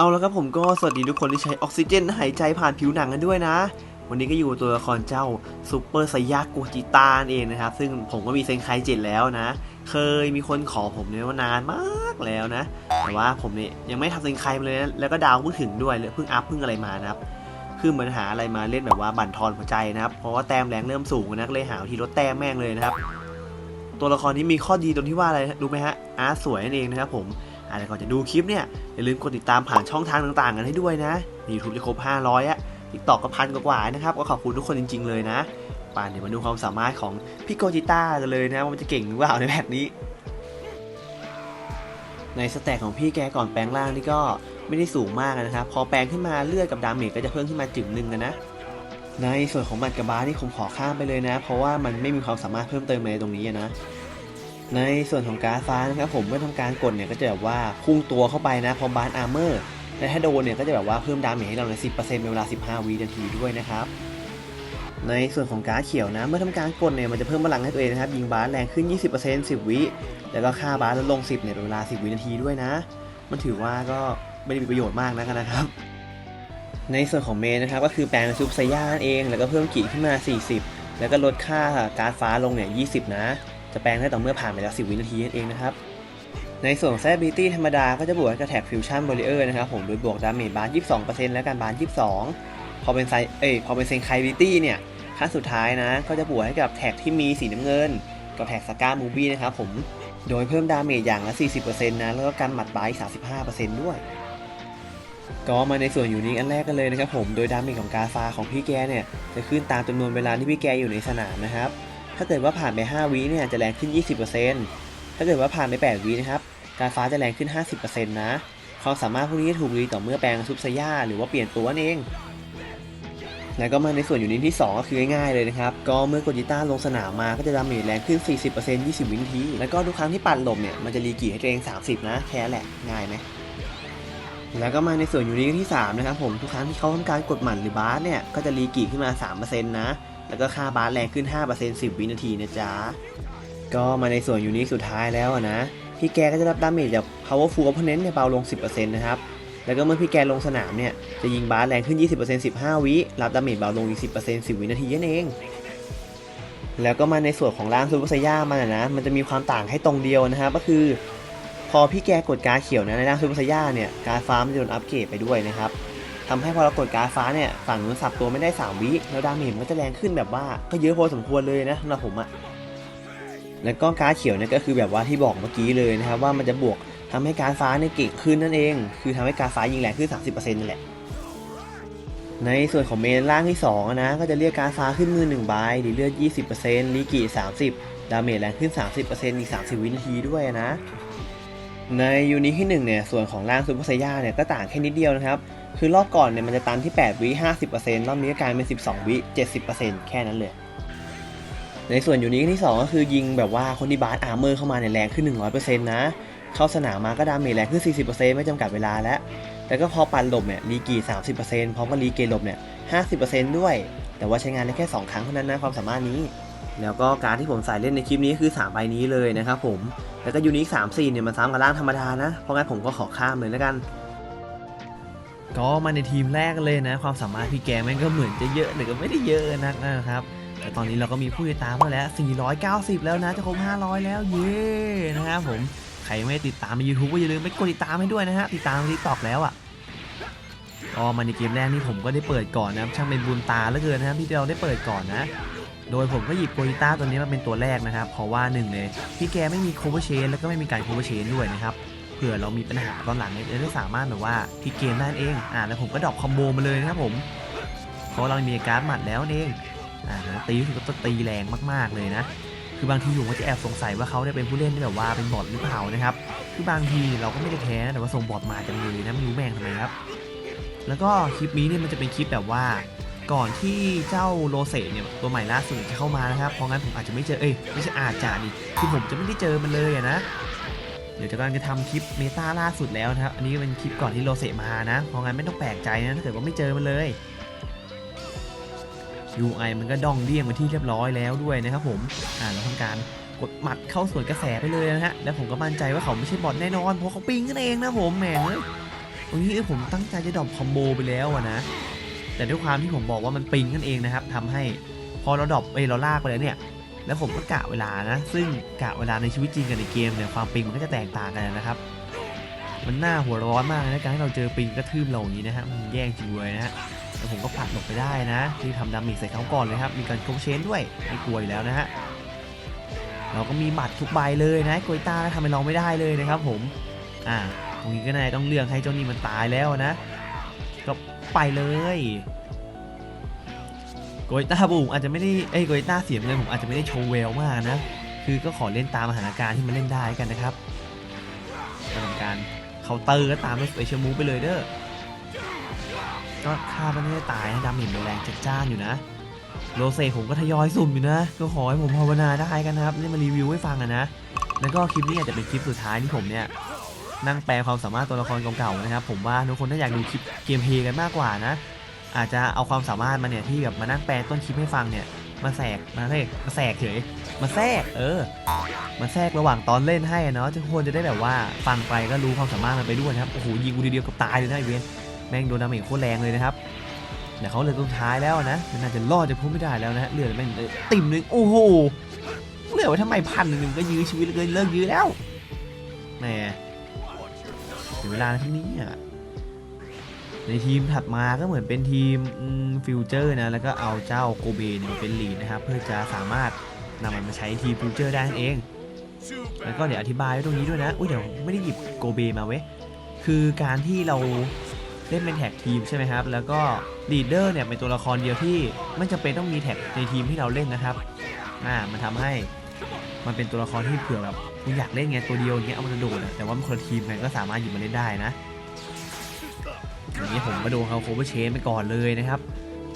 เอาแล้วครับผมก็สวัสดีทุกคนที่ใช้ออกซิเจนหายใจผ่านผิวหนังกันด้วยนะ วันนี้ก็อยู่ตัวละครเจ้าซูเปอร์ไซยาโกจิตานเองนะครับ ซึ่งผมก็มีเซนไคเจ็ดแล้วนะ เคยมีคนขอผมเนี่ยว่านานมากแล้วนะ แต่ว่าผมเนี่ยยังไม่ทำเซนไคมาเลยนะแล้วก็ดาวเพิ่งถึงด้วยเพิ่งอัพเพิ่งอะไรมานะครับคือเหมือนหาอะไรมาเล่นแบบว่าบั่นทอนหัวใจนะครับ เพราะว่าแต้มแรงเริ่มสูงนะเลยหาวิธีลดแต้มแม่งเลยนะครับ ตัวละครนี้มีข้อดีตรงที่ว่าอะไรรู้ไหมฮะอาร์ตสวยนั่นเองนะครับผม แต่ก่อนจะดูคลิปเนี่ย อย่าลืมกดติดตามผ่านช่องทางต่างๆ กันให้ด้วยนะยูทูบจะครบ 500อะติ๊กตอกก็พันกว่านะครับ ก็ขอบคุณทุกคนจริง ๆ เลยนะป่านเดี๋ยวมาดูความสามารถของพี่โกจิต้ากันเลยนะว่ามันจะเก่งหรือเปล่าในแบบนี้ ในสแต็กของพี่แกก่อนแปลงร่างนี่ก็ไม่ได้สูงมากนะครับ พอแปลงขึ้นมาเลือดกับดาเมจก็จะเพิ่มขึ้นมาจึงหนึ่งนะ ในส่วนของบัตรกับบาสนี่ผมขอข้ามไปเลยนะ เพราะว่ามันไม่มีความสามารถเพิ่มเติมอะไรตรงนี้นะ ในส่วนของการฟ้านะครับผมเมื่อทำการกดเนี่ยก็จะแบบว่าพุ่งตัวเข้าไปนะพอมบาสอาร์เมอร์และถ้าโดนเนี่ยก็จะแบบว่าเพิ่มดาเมจให้เราใน 10%เป็นเวลา 15 วินาทีด้วยนะครับในส่วนของการดเขียวนะ เมื่อทำการกดเนี่ยมันจะเพิ่มพลังให้ตัวเองนะครับยิงบาสแรงขึ้น 20% 10 วิ แล้วก็ค่าบาสลดลง 10เนี่ยเป็นเวลา 10 วินาทีด้วยนะ มันถือว่าก็ไม่ได้มีประโยชน์มากนักนะครับ ในส่วนของเมนนะครับก็คือแปลงเป็นซุปไซย่านั่นเอง แล้วก็เพิ่มกีขึ้นมา 40 แล้วก็ลดค่าการ์ดฟ้าลงเนี่ย 20 นะ จะแปลงได้ต่อเมื่อผ่านไปแล้ว 10 วินาทีนั่นเองนะครับ ในส่วนของ Stability ธรรมดาก็จะบวกกับแท็ก Fusion Barrier นะครับผม โดยบวกดาเมจบาร์22%และการบาร์22 พอเป็นไซเอ้ยพอเป็นเซนไคบิตี้เนี่ยขั้นสุดท้ายนะ ก็จะบวกให้กับแท็กที่มีสีน้ำเงิน กับแท็กสก้ามูบี้นะครับผม โดยเพิ่มดาเมจอย่างละ 40%นะ แล้วก็การหมัดบาร์อีก35%ด้วยก็มาในส่วนอยู่นิคอันแรกกันเลยนะครับผม โดยดาเมจของกาฟาของพี่แกเนี่ย จะขึ้นตามจำนวนเวลาที่พี่แกอยู่ในสนามนะครับ ถ้าเกิดว่าผ่านไป 5วิเนี่ยจะแรงขึ้น 20%ถ้าเกิดว่าผ่านไป 8วินะครับ การฟ้าจะแรงขึ้น 50%นะ ความสามารถพวกนี้ถูกรีต่อเมื่อแปลงซุปซย่าหรือว่าเปลี่ยนตัวนั่นเอง แล้วก็มาในส่วนอยู่นิดที่ 2 ก็คือง่ายๆเลยนะครับ ก็เมื่อกดจิต้าลงสนามมาก็จะดาเมจแรงขึ้น 40% 20 วินาที แล้วก็ทุกครั้งที่ปัดลบเนี่ยมันจะรีกี่ให้ตัวเอง 30 นะ แค่แหละ ง่ายไหมแล้วก็มาในส่วนยูนิคที่ 3 นะครับผม ทุกครั้งที่เขาทำการกดหมันหรือบาสเนี่ย ก็จะรีกี่ขึ้นมา 3%นะ แล้วก็ค่าบาสแรงขึ้น 5% 10 วินาทีนะจ๊ะ ก็มาในส่วนยูนิคสุดท้ายแล้วอะนะ พี่แกก็จะรับดาเมจจาก powerful opponent เนี่ยเบาลง 10%นะครับ แล้วก็เมื่อพี่แกลงสนามเนี่ย จะยิงบาสแรงขึ้น 20% 15 วิ รับดาเมจเบาลงอีก 10% 10 วินาทีนั่นเอง แล้วก็มาในส่วนของร่างซูเปอร์ไซย่ามันอะนะ มันจะมีความต่างให้ตรงเดียวนะครับ ก็คือพอพี่แกกดการเขียวนะในร่างซูเปอร์ไซย่าเนี่ย การฟามันจะโดนอัปเกรดไปด้วยนะครับ ทำให้พอเรากดการฟ้าเนี่ยฝั่งนู้นสับตัวไม่ได้ 3 วิแล้วดาเมจมันก็จะแรงขึ้นแบบว่าก็เยอะพอสมควรเลยนะสำหรับผมอะแล้วก็การเขียวเนี่ยก็คือแบบว่าที่บอกเมื่อกี้เลยนะครับว่ามันจะบวกทำให้การฟ้าเนี่ยเก่งขึ้นนั่นเอง คือทำให้การฟ้ายิงแรงขึ้น 30%นั่นแหละในส่วนของเมนล่างที่2อะนะก็จะเรียกการฟ้าขึ้นมือ1ใบดีเลือด 20%ลีกี30 ดาเมจแรงขึ้น 30%อีก 30 วินาทีด้วยนะ ในยูนิคที่1เนี่ยส่วนของร่างซูเปอร์ไซย่าเนี่ยก็ต่างแค่นิดเดียวนะครับ คือรอบก่อนเนี่ยมันจะตันที่ 8 วิ 50%รอบนี้ก็กลายเป็น 12 วิ 70%แค่นั้นเลย ในส่วนยูนิคที่2ก็คือยิงแบบว่าคนที่บาสอาร์เมอร์เข้ามาเนี่ยแรงขึ้น 100%นะ เข้าสนามมาก็ดาเมจแรงขึ้น 40%ไม่จำกัดเวลาแล้วแล้วก็พอปันหลบเนี่ยรีกี 30%พร้อมกับรีเกลบเนี่ย 50%ด้วย แต่ว่าใช้งานได้แค่ 2 ครั้งเท่านั้นนะความสามารถนี้ แล้วก็การที่ผมใส่เล่นในคลิปนี้คือ3ใบนี้เลยนะครับผม แล้วก็ยูนิค3 4เนี่ยมันซ้ำกับร่างธรรมดานะ เพราะงั้นผมก็ขอข้ามเลยแล้วกัน ก็มาในทีมแรกเลยนะ ความสามารถพี่แกแม่งก็เหมือนจะเยอะแต่ก็ไม่ได้เยอะนักนะครับแต่ตอนนี้เราก็มีผู้ติดตามมาแล้ว 490 แล้วนะจะครบ 500 แล้วเย้นะครับผมใครไม่ติดตามใน YouTube ก็อย่าลืมไปกดติดตามให้ด้วยนะฮะติดตามที่ตอกแล้วอะก็มาในเกมแรกนี่ผมก็ได้เปิดก่อนนะครับช่างเป็นบุญตาเหลือเกินนะครับที่เราได้เปิดก่อนนะ โดยผมก็หยิบโกลิต้าตัวนี้มาเป็นตัวแรกนะครับเพราะว่าหนึ่งเลยพี่แกไม่มีโคเวอร์เชนแล้วก็ไม่มีการโคเวอร์เชนด้วยนะครับ ผื่อเรามีปัญหาตอนหลังเนี่ยจะสามารถแบบว่าพลิกเกมได้เองอ่าแล้วผมก็ดรอปคอมโบมาเลยนะครับผมเพราะเรามีการ์ดหมัดแล้วเองอ่าตีรู้สึกว่าจะตีแรงมากๆเลยนะคือบางทีผมก็จะแอบสงสัยว่าเขาเนี่ยเป็นผู้เล่นที่แบบว่าเป็นบอทหรือเปล่านะครับคือบางทีเราก็ไม่ได้แพ้แต่ว่าส่งบอทมาจังเลยนะไม่รู้แม่งทำไมครับแล้วก็คลิปนี้เนี่ยมันจะเป็นคลิปแบบว่าก่อนที่เจ้าโรเซเนี่ยตัวใหม่ล่าสุดจะเข้ามานะครับเพราะงั้นผมอาจจะไม่เจอเอ้ยไม่ใช่อาจจะดิคือผมจะไม่ได้เจอมันเลยนะ เดี๋ยวจะกำลังจะทำคลิปเมตาล่าสุดแล้วนะครับ อันนี้เป็นคลิปก่อนที่โรเซมานะ เพราะงั้นไม่ต้องแปลกใจนะ ถ้าเกิดว่าไม่เจอมันเลย UI มันก็ดองเดี้ยงไปที่เรียบร้อยแล้วด้วยนะครับผม อ่าเราทำการกดหมัดเข้าส่วนกระแสไปเลยนะฮะ แล้วผมก็มั่นใจว่าเขาไม่ใช่บอทแน่นอน เพราะเขาปิงกันเองนะผมแหมตรงนี้ผมตั้งใจจะดรอปคอมโบไปแล้วนะ แต่ด้วยความที่ผมบอกว่ามันปิงกันเองนะครับทำให้พอเราดรอปเอเราลากไปแล้วเนี่ย แล้วผมก็กะเวลานะ ซึ่งกะเวลาในชีวิตจริงกับในเกมเนี่ยความปิงมันก็จะแตกต่างกันนะครับ มันหน่าหัวร้อนมากนะการที่เราเจอปิงกระทืบเราอย่างนี้นะฮะมันแย่งจริงเลยนะฮะแต่ผมก็ปัดหลบไปได้นะที่ทำดาเมจใส่เขาก่อนเลยครับ มีการโคเชนด้วยไม่กลัวอยู่แล้วนะฮะเราก็มีบัตรทุกใบเลยนะโกยต้าทำให้เราไม่ได้เลยนะครับผมอ่าตรงนี้ก็นายต้องเลือกให้เจ้านี่มันตายแล้วนะก็ไปเลย โกยต้าผมอาจจะไม่ได้เอ้โกยต้าเสียเงินผมอาจจะไม่ได้โชว์เวลมากนะ คือก็ขอเล่นตามสถานการณ์ที่มันเล่นได้กันนะครับก็ทำการเคาน์เตอร์ก็ตามด้วยสเปเชียลมูฟไปเลยเด้อก็ฆ่ามันไม่ได้ตายนะดาเมจมันแรงจัดจ้านอยู่นะโรเซ่ผมก็ทยอยสุ่มอยู่นะ ก็ขอให้ผมภาวนาได้กันนะครับนี่มารีวิวให้ฟังอะนะ แล้วก็คลิปนี้อาจจะเป็นคลิปสุดท้ายที่ผมเนี่ยนั่งแปลความสามารถตัวละครเก่าๆนะครับ ผมว่าทุกคนถ้าอยากดูคลิปเกมเพลย์กันมากกว่านะ อาจจะเอาความสามารถมาเนี่ยที่แบบมานั่งแปลต้นคลิปให้ฟังเนี่ยมาแสกมาเฮ้ยมาแสกเฉยมาแทรกเออมาแทรกระหว่างตอนเล่นให้เนาะทุกคนจะได้แบบว่าฟังไปก็รู้ความสามารถมันไปด้วยนะครับโอ้โหยิงกูเดียวกับตายเลยนะไอเวนแม่งโดนดาเมจโคตรแรงเลยนะครับเดี๋ยวเขาเหลือตัวท้ายแล้วนะมันน่าจะรอดจะพ้นไม่ได้แล้วนะเหลือแม่งติ่มหนึ่งโอ้โหเหลือไว้ทำไมพันหนึ่งก็ยื้อชีวิตเลยเลิกยื้อแล้วแหมถึงเวลาแล้วที่นี้อะ ในทีมถัดมาก็เหมือนเป็นทีมฟิวเจอร์นะแล้วก็เอาเจ้าโกเบเนี่ยมาเป็นลีดนะครับเพื่อจะสามารถนำมันมาใช้ทีมฟิวเจอร์ได้นั่นเอง แล้วก็เดี๋ยวอธิบายไว้ตรงนี้ด้วยนะอุ้ยเดี๋ยวไม่ได้หยิบโกเบมาเว้ยคือการที่เราเล่นเป็นแท็กทีมใช่ไหมครับ แล้วก็ลีดเดอร์เนี่ยเป็นตัวละครเดียวที่ไม่จำเป็นต้องมีแท็กในทีมที่เราเล่นนะครับอ่ามันทำให้มันเป็นตัวละครที่เผื่อแบบคุณอยากเล่นไงตัวเดียวอย่างเงี้ยเอามันจะโดดแต่ว่ามันคนละทีมกันก็สามารถหยิบมาเล่นได้นะ อย่างนี้ผมมาดนเขาโคเวอร์เชนไปก่อนเลยนะครับ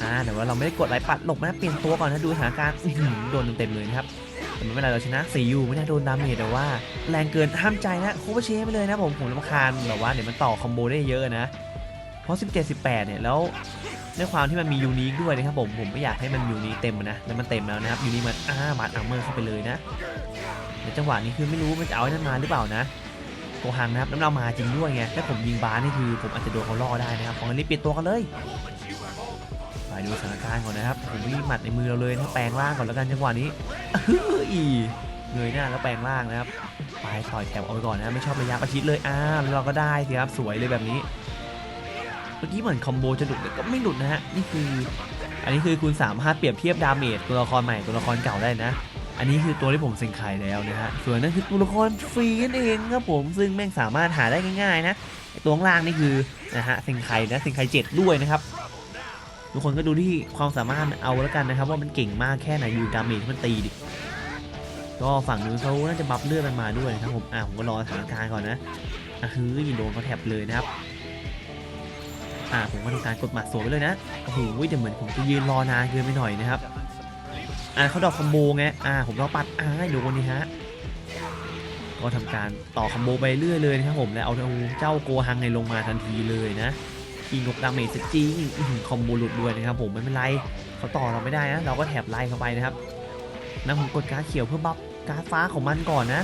อ่าแต่ว่าเราไม่ได้กดไลปัดหลบนะเปลี่ยนตัวก่อนนะดูสถานการณ์โดนเต็มๆเลยนะครับแต่ไม่เป็นไรเราชนะซียูไม่น่าโดนดาเมจแต่ว่าแรงเกินห้ามใจนะโคเวอร์เชไปเลยนะผมผมรำคาญแบบว่าเดี๋ยวมันต่อคอมโบได้เยอะนะเพราะ 17 18 เนี่ยแล้วด้วยความที่มันมียูนิคด้วยนะครับผมผมไม่อยากให้มันยูนิคเต็มนะแล้วมันเต็มแล้วนะครับยูนิคมันอ้าบัตอัมเมอร์เข้าไปเลยนะในจังหวะนี้คือไม่รู้มันจะเอาไอ้นั่นมาหรือเปล่านะ โกหังนะครับน้ำเรามาจริงด้วยไงถ้าผมยิงบาสนี่คือผมอาจจะโดนเขาล่อได้นะครับของอันนี้เปลี่ยนตัวกันเลยไปดูสถานการณ์ก่อนนะครับผมมีหมัดในมือเราเลยนะแปลงร่างก่อนแล้วกันจังหวะนี้เฮ้ยเงยหน้าแล้วแปลงร่างนะครับไปต่อยแถวเอาไปก่อนนะไม่ชอบระยะประชิดเลยอ่าแล้วเราก็ได้สิครับสวยเลยแบบนี้เมื่อกี้เหมือนคอมโบจะหลุดแต่ก็ไม่หลุดนะฮะนี่คือ อันนี้คือคุณสามารถเปรียบเทียบดาเมจตัวละครใหม่ตัวละครเก่าได้นะ อันนี้คือตัวที่ผมเซ็งไข่แล้วนะฮะ ส่วนนั้นคือตัวละครฟรีนั่นเองครับผมซึ่งแม่งสามารถหาได้ง่ายๆนะไอตัวข้างล่างนี่คือนะฮะเซ็งไข่นะเซ็งไข่เจ็ดด้วยนะครับทุกคนก็ดูที่ความสามารถเอาแล้วกันนะครับ ว่ามันเก่งมากแค่ไหนยูดาเมจที่มันตีดิก็ฝั่งนู้นเขาน่าจะบัฟเลือดมันมาด้วยนะครับผมอะผมก็รอสถานการณ์ก่อนนะอะคือโดนเขาแท็บเลยนะครับอะผมก็ทำการกดหมัดสวนไปเลยนะโอ้โหเดี๋ยวเหมือนผมจะยืนรอนานเกินไปหน่อยนะครับ อะเขาดอกคอมโบไงอะผมรอปัดอะโดนนี่ฮะก็ทำการต่อคอมโบไปเรื่อยเลยนะครับผมแล้วเอาเจ้าโกฮังในลงมาทันทีเลยนะยิงกบดาเมจจริงคอมโบหลุดด้วยนะครับผมไม่เป็นไรเขาต่อเราไม่ได้นะเราก็แถบไล่เข้าไปนะครับนะผมกดการ์ดเขียวเพื่อบัฟการ์ดฟ้าของมันก่อนนะ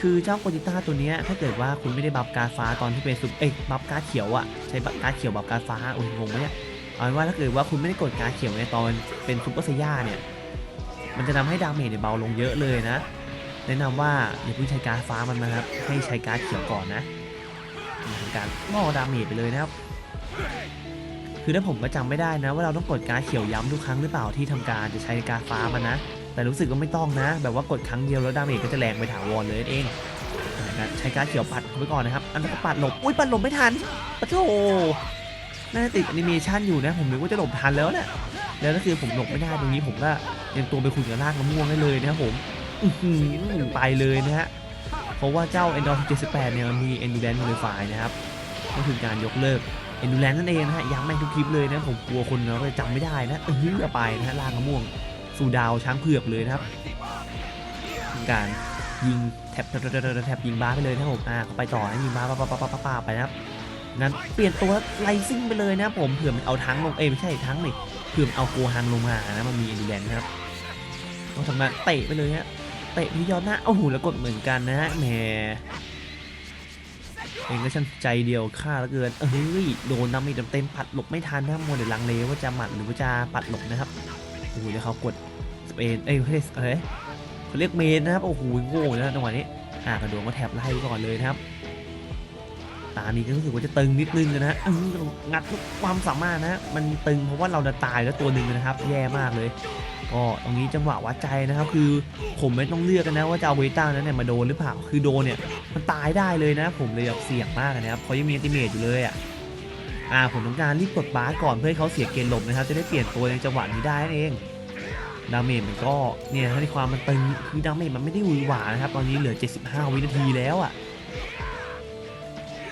คือเจ้าโกจิต้าตัวนี้ถ้าเกิดว่าคุณไม่ได้บัฟการ์ดฟ้าตอนที่เป็นซุปเอ้ยบัฟการ์ดเขียวอะใช้บัฟการ์ดเขียวบัฟการ์ดฟ้าโอ้ยงงไหมเนี่ยเอาเป็นว่าถ้าเกิดว่าคุณไม่ได้กดการ์ดเขียวในตอนเป็นซุปเปอร์ไซย่าเนี่ย มันจะทำให้ดาเมจเนี่ยเบาลงเยอะเลยนะ แนะนำว่าอย่าเพิ่งใช้การ์ดฟ้ามันนะครับ ให้ใช้การ์ดเขียวก่อนนะทำการล่อดาเมจไปเลยนะครับคือถ้าผมก็จำไม่ได้นะ ว่าเราต้องกดการ์ดเขียวย้ำทุกครั้งหรือเปล่าที่ทำการจะใช้การ์ดฟ้ามันนะ แต่รู้สึกว่าไม่ต้องนะ แบบว่ากดครั้งเดียวแล้วดาเมจก็จะแรงไปถาวรเลยเองนะครับใช้การ์ดเขียวปัดไว้ก่อนนะครับ อันนั้นก็ปัดหลบอุ้ยปัดหลบไม่ทันปะโถน่าจะติดแอนิเมชันอยู่นะ ผมนึกว่าจะหลบทันแล้วนะแล้วก็คือผมหลบไม่ได้ตรงนี้ผมก็ เตรียมตัวไปคุยกับรากมะม่วงได้เลยนะครับผมอือหือไปเลยนะฮะเพราะว่าเจ้า Endor 78เนี่ยมันมี Endurance Modify นะครับก็คือการยกเลิก Endurance นั่นเองนะฮะย้ำแม่งทุกคลิปเลยนะผมกลัวคนเราจะจำไม่ได้นะเออไปนะฮะลากมะม่วงสู่ดาวช้างเผือกเลยนะครับการยิงแท็บแท็บแท็บยิงบ้าไปเลยนะครับผมอ่าเขาไปต่อนะยิงบ้าป้าป้าป้าป้าป้าไปนะครับงั้นเปลี่ยนตัวไลซิ่งไปเลยนะผมเผื่อมันเอาทั้งลงเอ้ไม่ใช่ทั้งนี่เผื่อมันเอาโกฮังลงมานะมันมี Endurance นะครับ ต้องทำงาเตะไปเลยฮะ เตะที่ยอดหน้าโอ้โหแล้วกดเหมือนกันนะฮะแหมเองก็ช่างใจเดียวฆ่าเหลือเกินเอ้ย โดนน้ำมีเต็มๆปัดหลบไม่ทันนะมัวแต่ลังเลว่าจะหมัดหรือว่าจะปัดหลบนะครับ โอ้โหแล้วเขากดสเปน เอ้ยเอ้ยเขาเรียกเมนนะครับ โอ้โห โง่นะจังหวะนี้ อ่ากระโดดมาแถบไล่ก่อนเลยนะครับ ตานี้ก็รู้สึกว่าจะตึงนิดนึงนะอื้องัดทุกความสามารถนะมันตึงเพราะว่าเราจะตายแล้วตัวหนึ่งนะครับ แย่มากเลย ก็ตรงนี้จังหวะวัดใจนะครับ คือผมไม่ต้องเลือกกันนะว่าจะเอาเวต้านั้นเนี่ยมาโดนหรือเปล่าคือโดนเนี่ยมันตายได้เลยนะ ผมเลยแบบเสี่ยงมากนะครับเพราะยังมีอัติเมทอยู่เลยอะอ่าผมต้องการรีบกดบาก่อนเพื่อให้เขาเสียเกณฑ์หลบนะครับ จะได้เปลี่ยนตัวในจังหวะนี้ได้นั่นเองดาเมจมันก็เนี่ยในความมันตึงคือดาเมจมันไม่ได้หวือหวานะครับตอนนี้เหลือ 75 วินาทีแล้วอะ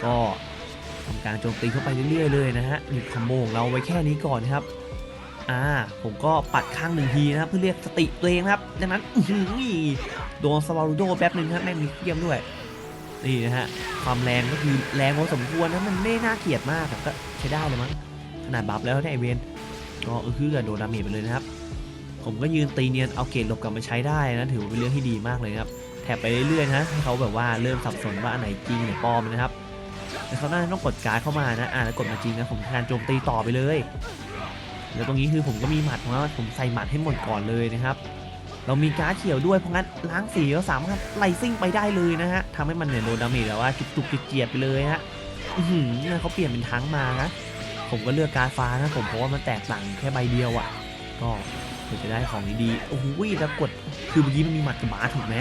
ก็ทำการโจมตีเข้าไปเรื่อยๆเลยนะฮะหยุดคอมโบของเราไว้แค่นี้ก่อนครับอ่าผมก็ปัดข้างหนึ่งทีนะครับเพื่อเรียกสติตัวเองครับดังนั้นอื้อหโดนสวารูโดแป๊บหนึ่งครับแม่งมีเทียมด้วยนี่นะฮะความแรงก็คือแรงพอสมควรนะมันไม่น่าเกลียดมากอะก็ใช้ได้เลยมั้งขนาดบัฟแล้วเนี่ยไอเวนก็เออคือโดนดาเมจไปเลยนะครับ ผมก็ยืนตีเนียนเอาเกรดหลบกลับมาใช้ได้นะถือว่าเป็นเรื่องที่ดีมากเลยครับแถบไปเรื่อยๆนะให้เขาแบบว่าเริ่มสับสนว่าอันไหนจริงหรือปลอมนะครับ แต่เขาน่าจะต้องกดการ์ดเข้ามานะ อ่าแล้วกดมาจริงนะผมทานโจมตีต่อไปเลย แล้วตรงนี้คือผมก็มีหมัดของเราผมใส่หมัดให้หมดก่อนเลยนะครับ เรามีการ์ดเขียวด้วยเพราะงั้นล้างสีเราสามารถไล่ซิ่งไปได้เลยนะฮะทำให้มันเนี่ยโดนดาเมจแบบว่าจุกจุกๆเจียดๆไปเลยฮะอื้อหือเนี่ยเขาเปลี่ยนเป็นทั้งมานะผมก็เลือกการดฟ้านะผมเพราะว่ามันแตกต่างแค่ใบเดียวอะ่ะ ก็เพื่อจะได้ของดีๆโอ้โหแล้วกดคือเมื่อกี้มันมีหมัดกับบาถูกไหม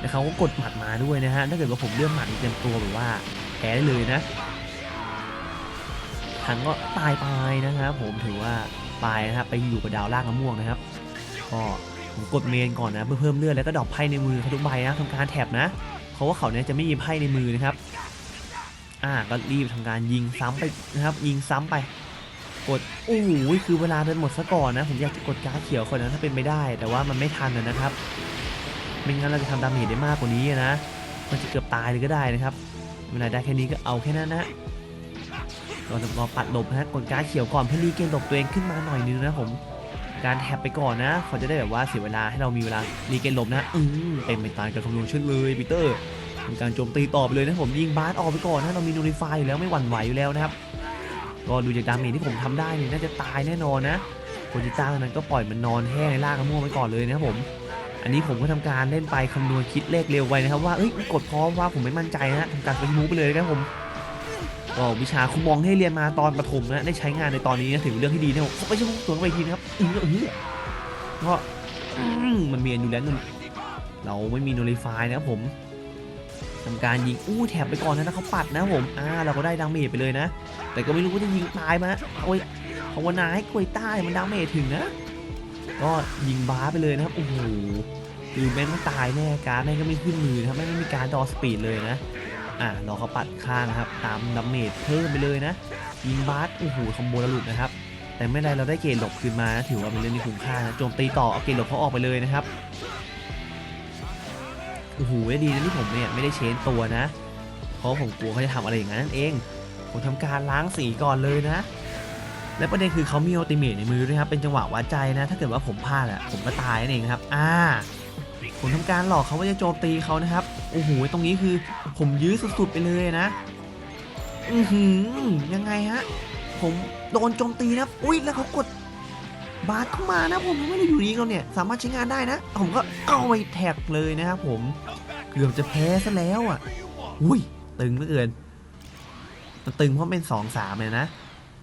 แล้วเขาก็กดหมัดมาด้วยนะฮะ ถ้าเกิดว่าผมเลือกหมัดเต็มตัวแบบว่าแพ้ได้เลยนะทังก็ตายไปนะครับผมถือว่าตายนะครับไปอยู่กับดาวล่างมะม่วงนะครับ ก็ผมกดเมนก่อนนะเพื่อเพิ่มเลือดแล้วก็ดอปไพ่ในมือเขาทุกใบนะทำการแท็บนะ เพราะว่าเขาเนี่ยจะไม่มีไพ่ในมือนะครับ อ่าก็รีบทำการยิงซ้ำไปนะครับ ยิงซ้ำไป กดโอ้โหคือเวลาเดินหมดซะก่อนนะ ผมอยากจะกดการ์ดเขียวคนนั้นถ้าเป็นไม่ได้ แต่ว่ามันไม่ทันนะครับ ไม่งั้นเราจะทำดาเมจได้มากกว่านี้นะ มันจะเกือบตายเลยก็ได้นะครับ เวลาได้แค่นี้ก็เอาแค่นั้นนะรอรอปัดหลบนะกดการเขียวก่อนเพื่อรีเกมหลบตัวเองขึ้นมาหน่อยนึงนะผม การแท็บไปก่อนนะเขาจะได้แบบว่าเสียเวลาให้เรามีเวลารีเกนหลบนะ อืมเป็นไปตามการคำนวณเช่นเลยปีเตอร์เป็นการโจมตีต่อไปเลยนะผมยิงบาสออกไปก่อนนะเรามีโนริฟายอยู่แล้วไม่หวั่นไหวอยู่แล้วนะครับก็ดูจากดาเมจที่ผมทำได้นี่น่าจะตายแน่นอนนะโคจิต้านั้นก็ปล่อยมันนอนแห้งในล่างกระม่วงไปก่อนเลยนะครับผม อันนี้ผมก็ทำการเล่นไปคำนวณคิดเลขเร็วไว้นะครับว่าเอ้ยกดพร้อมว่าผมไม่มั่นใจนะทำการไปมูไปเลยนะผมก็วิชาคุมมองให้เรียนมาตอนประถมนะได้ใช้งานในตอนนี้นะถือเรื่องที่ดีนะผมไปช่วยสวนไปทีนะครับอืออือก็อืมมันเมียนอยู่แล้วนึงเราไม่มีโนริฟายนะครับผมทำการยิงอู้แถบไปก่อนนะนะเขาปัดนะผมอ่าเราก็ได้ดาเมจไปเลยนะ แต่ก็ไม่รู้ว่าจะยิงตายไหมโอ้ยภาวนาให้กลวยใต้มันดาเมจถึงนะ ก็ยิงบ้าไปเลยนะครับโอ้โหคือแม่งต้องตายแน่การแม่งก็ไม่ขึ้นมือนะครับแม่งไม่มีการดอสปีดเลยนะอ่าราเขาปัดข้างนะครับ ตามดาเมจเพิ่มไปเลยนะ ยิงบาสโอ้โหคอมโบแล้วหลุดนะครับ แต่ไม่เป็นไรเราได้เกรดหลบคืนมานะถือว่าเป็นเรื่องที่คุ้มค่านะโจมตีต่อเอาเกรดหลบเขาออกไปเลยนะครับโอ้โหได้ดีนะที่ผมเนี่ยไม่ได้เชนตัวนะ เพราะผมกลัวเขาจะทำอะไรอย่างนั้นนั่นเอง ผมทำการล้างสีก่อนเลยนะ และประเด็นคือเขามีอัลติเมทในมือด้วยครับเป็นจังหวะวัดใจนะ ถ้าเกิดว่าผมพลาดอะผมก็ตายนั่นเองครับอ่าผมทำการหลอกเขาว่าจะโจมตีเขานะครับโอ้โหตรงนี้คือผมยื้อสุดๆไปเลยนะอือหือยังไงฮะผมโดนโจมตีนะอุ้ยแล้วเขากดบาสเข้ามานะผมไม่ได้อยู่นี้เราเนี่ยสามารถใช้งานได้นะ ผมก็เอาไปแท็กเลยนะครับผมเกือบจะแพ้ซะแล้วอะ อุ้ยตึงเหลือเกินมันตึงเพราะเป็น2 3เลยนะ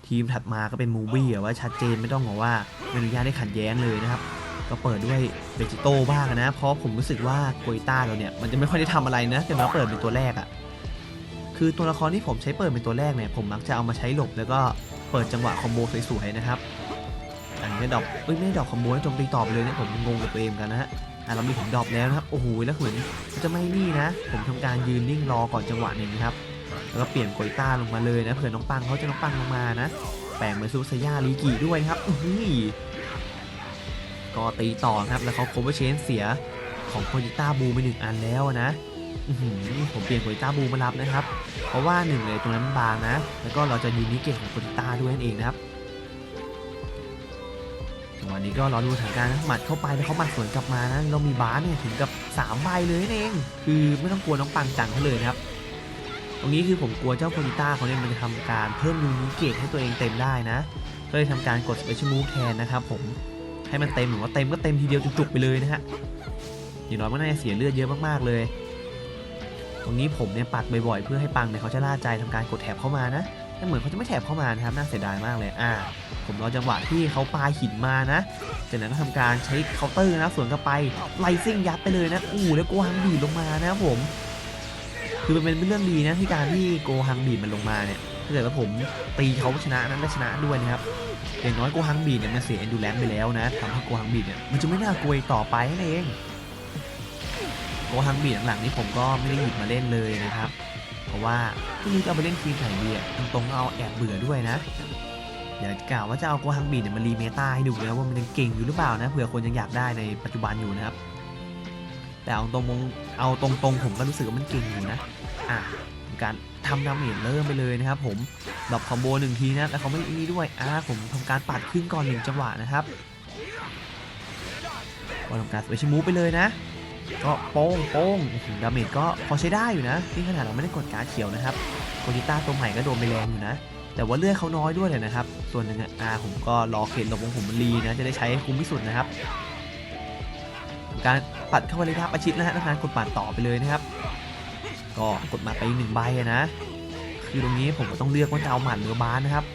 ทีมถัดมาก็เป็นมูวี่อว่าชัดเจนไม่ต้องบอกว่าไม่อนุญาตให้ขัดแย้งเลยนะครับ ก็เปิดด้วยเบจิโต้บ้างนะ เพราะผมรู้สึกว่าโกยต้าเราเนี่ยมันจะไม่ค่อยได้ทำอะไรนะแต่มาเปิดเป็นตัวแรกอะคือตัวละครที่ผมใช้เปิดเป็นตัวแรกเนี่ยผมมักจะเอามาใช้หลบแล้วก็เปิดจังหวะคอมโบสวยๆนะครับอันนี้ดอปเอ้ยไม่ดอปคอมโบให้โจมตีตอบเลยเนี่ยผมงงกับตัวเองกันนะฮะอะเรามีผมดอปแล้วนะครับโอ้โหแล้วเหมือนจะไม่นี่นะ ผมทำการยืนนิ่งรอก่อนจังหวะหนึ่งนะครับ แล้วก็เปลี่ยนโกยต้าลงมาเลยนะเผื่อน้องปังเขาจะน้องปังลงมานะแปลงเป็นซูซายาลีกิด้วยครับอุ้ยก็ตีต่อครับแล้วเขาโคเวอร์เชนเสียของโคจิต้าบูไปหนึ่งอันแล้วนะอื้อหือผมเปลี่ยนโคจิต้าบูมารับนะครับ เพราะว่าหนึ่งเลยตรงนั้นบางนะ แล้วก็เราจะยืนนิเกตของโคจิต้าด้วยนั่นเองนะครับจังหวะนี้ก็รอดูสถานการณ์นะหมัดเข้าไปแล้วเขาหมัดสวนกลับมานะเรามีบาสเนี่ยถึงกับ3ใบเลยนั่นเอง คือไม่ต้องกลัวน้องปังจังเขาเลยนะครับ ตรงนี้คือผมกลัวเจ้าโพลิต้าเขาเนี่ยมันจะทำการเพิ่มยูนิเกตให้ตัวเองเต็มได้นะ ก็เลยทำการกด Special Move แทนนะครับผมให้มันเต็มหรือว่าเต็มก็เต็มทีเดียวจุกๆไปเลยนะฮะอย่างน้อยมันน่าจะเสียเลือดเยอะมากๆเลย ตรงนี้ผมเนี่ยปัดบ่อยๆ เพื่อให้ปังเนี่ยเขาจะล่าใจทำการกดแถบเข้ามานะแต่เหมือนเขาจะไม่แถบเข้ามานะครับน่าเสียดายมากเลย อ่า ผมรอจังหวะที่เขาปาหินมานะจากนั้นก็ทำการใช้เคาน์เตอร์นะสวนกลับไปไลซิ่งยัดไปเลยนะอู้แล้วกฮังบีดลงมานะครับผม คือมันเป็นเรื่องดีนะที่การที่โกฮังบีดมันลงมาเนี่ยถ้าเกิดว่าผมตีเขาชนะนั้นได้ชนะด้วยนะครับอย่างน้อยโกฮังบีดเนี่ยมันเสีย e อนดูแลนไปแล้วนะทำให้โกฮังบีดเนี่ยมันจะไม่น่ากลัวต่อไปนั่นเองโกฮังบีดหลังๆนี้ผมก็ไม่ได้หยิบมาเล่นเลยนะครับ เพราะว่าไม่รู้จะเอาไปเล่นทีมไหนดีอะตรงๆเอาแอบเบื่อด้วยนะเดี๋ยวกล่าวว่าจะเอาโกฮังบีเนี่ยมารีเมตาให้ดูนะว่ามันยังเก่งอยู่หรือเปล่านะเผื่อคนยังอยากได้ในปัจจุบันอยู่นะครับ แต่เอาตรงเอาตรงๆผมก็รู้สึกว่ามันเก่งอยู่นะอะการทำดาเมจเริ่มไปเลยนะครับผมดอปคอมโบหนึ่งทีนะแต่เขาไม่มีด้วยอะผมทำการปัดขึ้นก่อนหนึ่งจังหวะนะครับก็ทำการสเปเชียลมูฟไปเลยนะ ก็โป้งโป้งดาเมจก็พอใช้ได้อยู่นะนี่ขนาดเราไม่ได้กดการดเขียวนะครับโกดิต้าตัวใหม่ก็โดนไปแรงอยู่นะ แต่ว่าเลือดเขาน้อยด้วยเลยนะครับ ส่วนหนึ่งอะอ่าผมก็รอเข็นหลบของผมมันรีนะจะได้ใช้คุ้มที่สุดนะครับ การปัดเข้าไปเลยครับประชิดนะฮะทางกดปัดต่อไปเลยนะครับ ก็กดมาไปหนึ่งใบนะ คือตรงนี้ผมก็ต้องเลือกว่าจะเอาหมัดหรือบาสนะครับ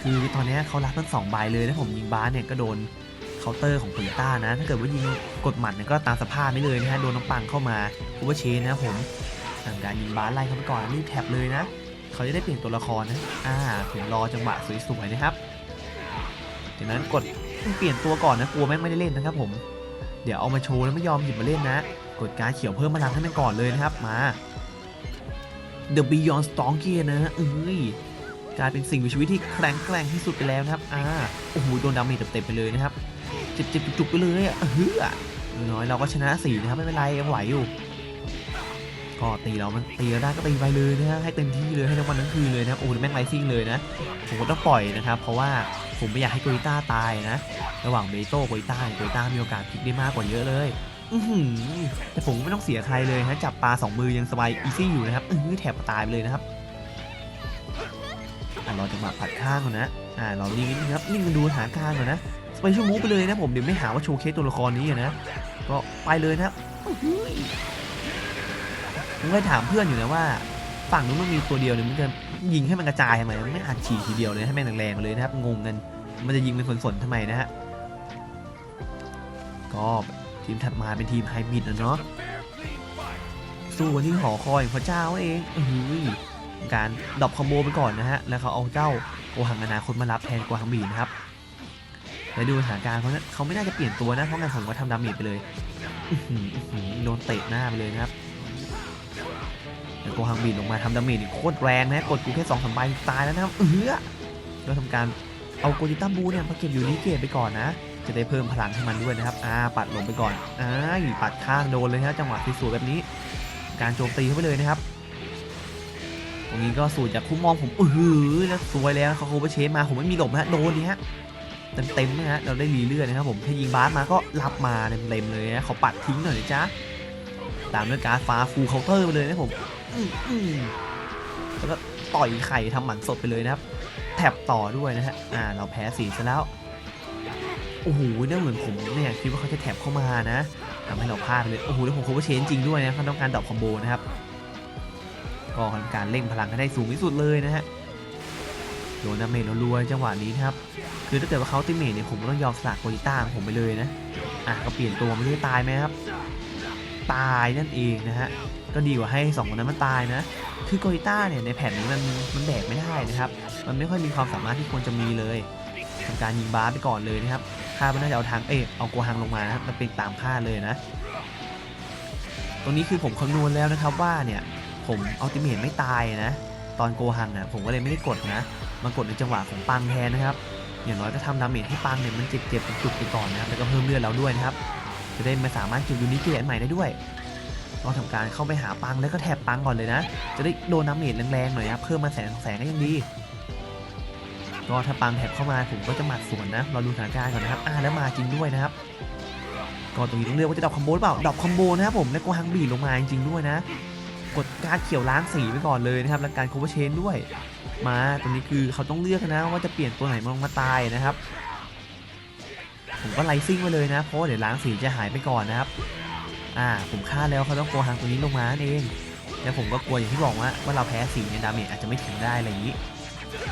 คือตอนนี้เขารับทั้งสองใบเลยถ้าผมยิงบาสเนี่ยก็โดนเคาน์เตอร์ของเพลต้านะ ถ้าเกิดว่ายิงกดหมัดเนี่ยก็ตามสภาพนี้เลยนะฮะโดนน้องปังเข้ามาคูเวอร์เชนนะผมทำการยิงบาสไล่เข้าไปก่อนรีบแท็บเลยนะเขาจะได้เปลี่ยนตัวละครนะอ่าผมรอจังหวะสวยๆนะครับจากนั้นกดเปลี่ยนตัวก่อนนะกลัวแม่งไม่ได้เล่นนะครับผม เดี๋ยวเอามาโชว์แล้วไม่ยอมหยิบมาเล่นนะ กดการดเขียวเพิ่มพลังให้มันก่อนเลยนะครับมา The Beyond Strong Gear นะฮะเอ้ยกลายเป็นสิ่งมีชีวิตที่แข็งแกร่งที่สุดไปแล้วนะครับอ่าโอ้โหโดนดาเมจเต็มๆไปเลยนะครับเจ็บๆจุกๆไปเลยอะเฮ้ยอน้อยเราก็ชนะสี่นะครับไม่เป็นไรยังไหวอยู่ก็ตีเรามันตีเราได้ก็ตีไปเลยนะฮะให้เต็มที่เลยให้ทั้งวันทั้งคืนเลยนะครับโอ้โหแม่งไลซิ่งเลยนะผมก็ต้องปล่อยนะครับเพราะว่า ผมไม่อยากให้โกริต้าตายนะ ระหว่างเบโต้โกริต้าโกริต้ามีโอกาสพลิกได้มากกว่าเยอะเลย อืแต่ผมไม่ต้องเสียใครเลยฮะจับปลาสองมือยังสบายอีซี่อยู่นะครับอือแถบตายไปเลยนะครับอะเราจะมาปัดข้างก่อนนะอ่าเรานิ่งนิดนึงครับนิ่งกันดูหาการก่อนนะสไปชั่วมูฟไปเลยนะผมเดี๋ยวไม่หาว่าโชว์เคสตัวละครนี้นะก็ไปเลยนะผมเคยถามเพื่อนอยู่นะว่า ฝั่งนู้นมันมีตัวเดียวเนี่ยมันจะยิงให้มันกระจายทำไมมันไม่อัดฉีดทีเดียวเลยให้แม่งแรงๆเลยนะครับงงกันมันจะยิงเป็นฝนๆทำไมนะฮะก็ทีมถัดมาเป็นทีมไฮบิดนะเนาะสู้กันที่หอคอยพระเจ้าเองอ้ยการดรอปคอมโบไปก่อนนะฮะแล้วเขาเอาเจ้าโกหังอนาคตมารับแทนโกหังบีนะครับแล้วดูสถานการณ์เขาเนี่ยเขาไม่น่าจะเปลี่ยนตัวนะเพราะงั้นผมก็ทำดาเมจไปเลยโดนเตะหน้าไปเลยนะครับ แล้วโกฮังบีดลงมาทำดาเมจอีกโคตรแรงนะ กดกูแค่สองสามใบตายแล้วนะครับเออแล้วทำการเอาโกจิตัมบูเนี่ยมาเก็บอยู่นี่เกตไปก่อนนะ จะได้เพิ่มพลังให้มันด้วยนะครับ อ่า ปัดลงไปก่อน อ่าปัดข้างโดนเลยนะจังหวะที่สวยแบบนี้ การโจมตีเข้าไปเลยนะครับ ตรงนี้ก็สูตรจากคุ้มมองผมเออแล้วสวยแล้วเขาโคเวอร์เชฟมาผมไม่มีหลบนะฮะโดนนี่ฮะเต็มเต็มๆนะฮะเราได้รีเลือดนะครับผมถ้ายิงบาสมาก็รับมาเต็มเต็มๆเลยนะเขาปัดทิ้งหน่อยจ๊ะตามด้วยการฟ้าฟูเคาน์เตอร์ไปเลยนะผม แล้วก็ต่อยไข่ทำหมันสดไปเลยนะครับแท็บต่อด้วยนะฮะ อ่า เราแพ้สีซะแล้ว โอ้โหเนี่ยเหมือนผมเนี่ยคิดว่าเขาจะแท็บเข้ามานะทำให้เราพลาดไปเลย โอ้โห แล้วผมโคเวอร์เชนจริงด้วยนะเขาต้องการดรอปคอมโบนะครับ ก็ทำการเร่งพลังให้ได้สูงที่สุดเลยนะฮะโดนดาเมจรัวๆจังหวะนี้นะครับ คือถ้าเกิดว่าเขาติเมทเนี่ยผมก็ต้องยอมสละโกลิต้าของผมไปเลยนะ อะก็เปลี่ยนตัวไม่รู้ตายไหมครับ ตายนั่นเองนะฮะก็ดีกว่าให้สองคนนั้นมันตายนะ คือโกริต้าเนี่ยในแผ่นนี้มันมันแบกไม่ได้นะครับ มันไม่ค่อยมีความสามารถที่ควรจะมีเลยทำการยิงบาสไปก่อนเลยนะครับคาดว่าน่าจะเอาทางเอะเอาโกฮังลงมานะครับมันเป็นตามคาดเลยนะ ตรงนี้คือผมคำนวณแล้วนะครับว่าเนี่ยผมอัลติเมทไม่ตายนะ ตอนโกฮังนะผมก็เลยไม่ได้กดนะมากดในจังหวะของปังแทนนะครับ อย่างน้อยก็ทำดาเมจให้ปังเนี่ยมันเจ็บๆจุกๆไปก่อนนะครับแล้วก็เพิ่มเลือดเราด้วยนะครับ จะได้มาสามารถเก็บยูนิเกตอันใหม่ได้ด้วยก็ทำการเข้าไปหาปังแล้วก็แถบปังก่อนเลยนะ จะได้โดนน้ำเมจแรงๆหน่อยครับเพิ่มมาแสนสองแสนก็ยังดีก็ถ้าปังแถบเข้ามาผมก็จะหมัดสวนนะเราดูสถานการณ์ก่อนนะครับอ่าแล้วมาจริงด้วยนะครับก็ตรงนี้ต้องเลือกว่าจะดรอปคอมโบหรือเปล่าดรอปคอมโบนะครับผมแล้วก็ฮังบีลงมาจริงๆด้วยนะ กดการเขียวล้างสีไปก่อนเลยนะครับและการโคเวเชนด้วย มาตรงนี้คือเขาต้องเลือกนะว่าจะเปลี่ยนตัวไหนมาลงมาตายนะครับ ผมก็ไลซิ่งไปเลยนะ เพราะเดี๋ยวล้างสีจะหายไปก่อนนะครับ อ่า ผมคาแล้วเขาต้องโกทางตัวนี้ลงมาเอง แล้วผมก็กลัวอย่างที่บอกว่าว่าเราแพ้สีเนี่ยดาเมจอาจจะไม่ถึงได้อะไรอย่างนี้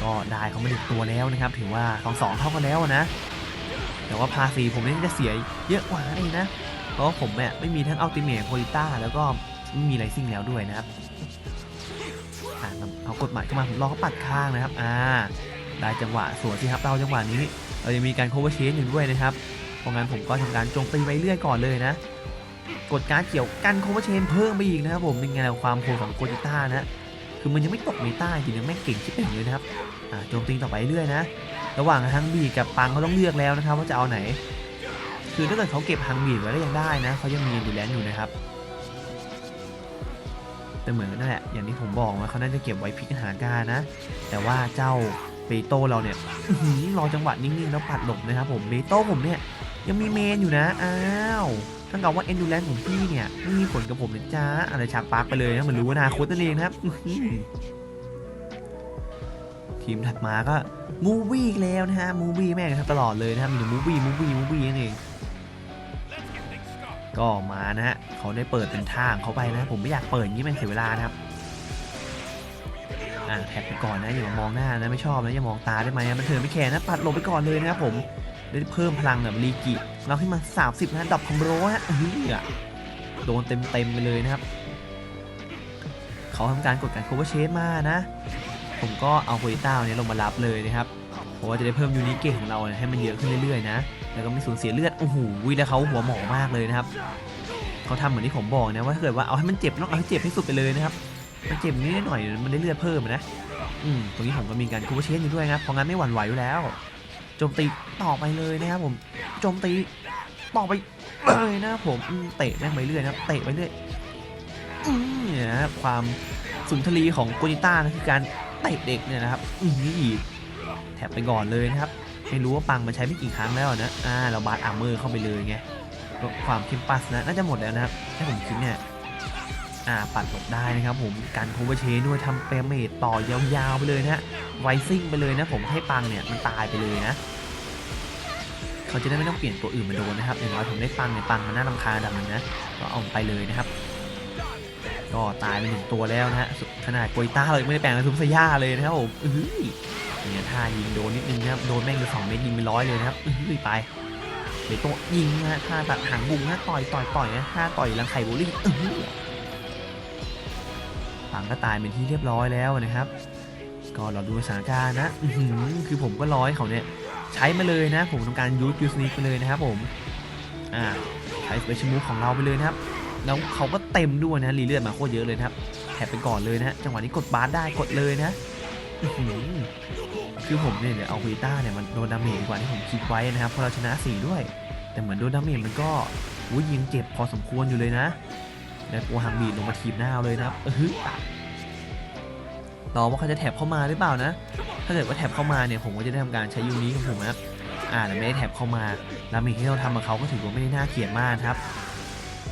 ก็ได้เขามาดึงตัวแล้วนะครับ ถือว่าสองสองเท่ากันแล้วนะ แต่ว่าพาสีผมนี่จะเสียเยอะกว่านั่นเองนะ เพราะผมเนี่ยไม่มีทั้งอัลติเมทโพลิต้าแล้วก็ไม่มีไรซิ่งแล้วด้วยนะครับอ่าเอากดหมายเข้ามาผมรอเขาปัดข้างนะครับ อ่า ได้จังหวะสวนสิครับเราจังหวะนี้ เรายังมีการโคเวอร์เชนอยู่ด้วยนะครับเพราะงั้นผมก็ทำการโจมตีไปเรื่อยก่อนเลยนะ กดการดเกี่ยวกันโคเวอร์เชนเพิ่มไปอีกนะครับผมเป็นไงล่ะความโหดของโกจิต้านะ คือมันยังไม่ตกเมตาจริงๆแม่งเก่งชิบเป่งเลยนะครับโจมตีต่อไปเรื่อยนะ ระหว่างฮังบีกับปังเขาต้องเลือกแล้วนะครับว่าจะเอาไหน คือถ้าเกิดเขาเก็บฮังบีไว้แล้วยังได้นะเขายังมีดูแลนอยู่นะครับแต่เหมือนนั่นแหละอย่างที่ผมบอกว่าเขาน่าจะเก็บไว้พิกหาการนะ แต่ว่าเจ้า เบโต้เราเนี่ยรอจังหวะนิ่งๆ แล้วปัดหลบนะครับผมเบโต้ผมเนี่ยยังมีเมนอยู่นะ อ้าวตั้งกับว่าเอนดูแลนของพี่เนี่ยไม่มีผลกับผมนะจ๊ะอะไรฉากปาร์กไปเลยนะมันรู้อนาคตนั่นเองนะครับทีมถัดมาก็มูวี่อีกแล้วนะฮะมูวี่แม่งครับตลอดเลยนะครับมีแต่มูวี่มูวี่มูวี่นั่นเองก็มานะฮะเขาได้เปิดเป็นทางเขาไปนะ ผมไม่อยากเปิดอย่างนี้มันเสียเวลานะครับ อ่าแท็กไปก่อนนะอย่ามามองหน้านะไม่ชอบนะอย่ามองตาได้ไหมมันเถินไม่แคร์นะปัดลงไปก่อนเลยนะครับผมได้เพิ่มพลังแบบรีกิเราขึ้นมา 30นะดับคอมโบฮะเฮ้ยโดนเต็มๆไปเลยนะครับ เขาทำการกดการโคเวอร์เชสมานะ ผมก็เอาโคดิต้าเนี่ยลงมารับเลยนะครับเพราะว่าจะได้เพิ่มยูนิเกตของเรานะให้มันเยอะขึ้นเรื่อยๆนะแล้วก็ไม่สูญเสียเลือดโอ้โหแล้วเขาหัวหมอมากเลยนะครับเขาทำเหมือนที่ผมบอกนะว่าถ้าเกิดว่าเอาให้มันเจ็บต้องเอาให้เจ็บให้สุดไปเลยนะครับ มันเจ็บนิดหน่อยมันได้เลือดเพิ่มนะ อืมตรงนี้ผมก็มีการคูเวอร์เชนอยู่ด้วยนะเพราะงั้นไม่หวั่นไหวอยู่แล้วโจมตีต่อไปเลยนะครับผมโจมตีต่อไปเลยนะครับผมเตะแม่งไปเรื่อยนะเตะไปเรื่อยอืมเนี่ยนะความสุนทรีของโกนิต้านะคือการเตะเด็กเนี่ยนะครับอืมนี่แถบไปก่อนเลยนะครับไม่รู้ว่าปังมันใช้ไม่กี่ครั้งแล้วนะอ่าเราบาร์อาร์เมอร์เข้าไปเลยไงความเข้มปัสนะน่าจะหมดแล้วนะครับถ้าผมคิดเนี่ย อ่าปัดหลบได้นะครับผมการโคเวอร์เชนด้วยทำเปรเมตต่อยาวๆไปเลยนะฮะไวซิ่งไปเลยนะผมให้ปังเนี่ยมันตายไปเลยนะเขาจะได้ไม่ต้องเปลี่ยนตัวอื่นมาโดนนะครับอย่างน้อยผมได้ปังเนี่ยปังมันน่ารำคาญดังนั้นนะก็เอาไปเลยนะครับ ก็ตายไปหนึ่งตัวแล้วนะฮะขนาดโกยต้าเลยไม่ได้แปลงเป็นซุปเปอร์ย่าเลยนะครับผมอื้อเนี่ยถ้ายิงโดนนิดนึงนะครับโดนแม่งไปสองเมตรยิงไปร้อยเลยนะครับอื้อไปเดี๋ยวโตยิงนะฮะถ้าตัดหางบุงนะต่อยต่อยต่อยนะถ้าต่อยรังไข่โบลิ่งอื้อ ปังก็ตายเป็นที่เรียบร้อยแล้วนะครับก็เราดูสถานการณ์นะคือผมก็ร้อยเขาเนี่ยใช้มาเลยนะ ผมทำการยูสยูสนิกไปเลยนะครับผมอ่าใช้สเปเชียลมูฟของเราไปเลยนะครับแล้วเขาก็เต็มด้วยนะรีเลือดมาโคตรเยอะเลยนะครับแถบไปก่อนเลยนะจังหวะนี้กดบาร์ได้กดเลยนะคือผมเนี่ยเดี๋ยวเอาวีต้าเนี่ยมันโดนดาเมจกว่าที่ผมคิดไว้นะครับเพราะเราชนะ4ด้วย แต่เหมือนโดนดาเมจมันก็อุ้ยยิงเจ็บพอสมควรอยู่เลยนะ แล้วโกฮังบีดลงมาทีมหน้าเลยนะครับเออฮึรอว่าเขาจะแถบเข้ามาหรือเปล่านะ ถ้าเกิดว่าแถบเข้ามาเนี่ยผมก็จะได้ทำการใช้ยูนิของผมนะครับอ่าแต่ไม่ได้แถบเข้ามาดาเมจที่เราทำกับเขาก็ถือว่าไม่ได้น่าเกลียดมากครับ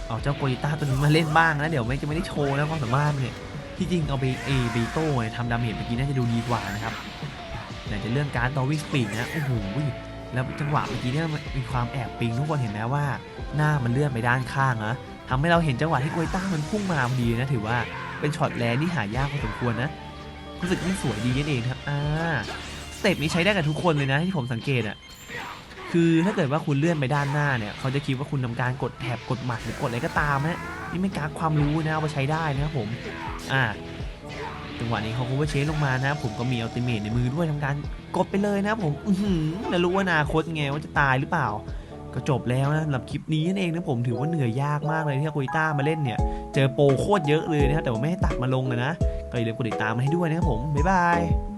เอาเจ้าโกลิต้าตัวนี้มาเล่นบ้างนะ เดี๋ยวไม่จะไม่ได้โชว์นะความสามารถเนี่ย ที่จริงเอาไปเอบีโต้เนี่ยทำดาเมจเมื่อกี้น่าจะดูดีกว่านะครับไหนจะเรื่องการต่อวิ่งสปีดนะ โอ้โห แล้วจังหวะเมื่อกี้เนี่ยมีความแอบปิงทุกคนเห็นไหมว่า หน้ามันเลื่อนไปด้านข้างนะ ทำให้เราเห็นจังหวะที่กวยต้ามันพุ่งมาพอดีนะถือว่าเป็นช็อตแลนที่หายากพอสมควรนะรู้สึกมันสวยดีนั่นเองครับอ่าสเต็ปนี้ใช้ได้กับทุกคนเลยนะที่ผมสังเกตอะคือถ้าเกิดว่าคุณเลื่อนไปด้านหน้าเนี่ยเขาจะคิดว่าคุณทำการกดแถบกดหมัดหรือกดอะไรก็ตามนะนี่ไม่การความรู้นะเอาไปใช้ได้นะครับผมอ่าจังหวะนี้เขาคูเวอร์เชนลงมานะผมก็มีอัลติเมทในมือด้วยทำการกดไปเลยนะผม อือหือแล้วรู้ว่าอนาคตไงว่าจะตายหรือเปล่า ก็จบแล้วนะสำหรับคลิปนี้นั่นเองนะผมถือว่าเหนื่อยยากมากเลยที่อาคุยต้ามาเล่นเนี่ย เจอโปรโคตรเยอะเลยนะครับแต่ว่าไม่ให้ตักมาลงเลยนะก็อย่าลืมกดติดตามมาให้ด้วยนะครับผมบ๊ายบาย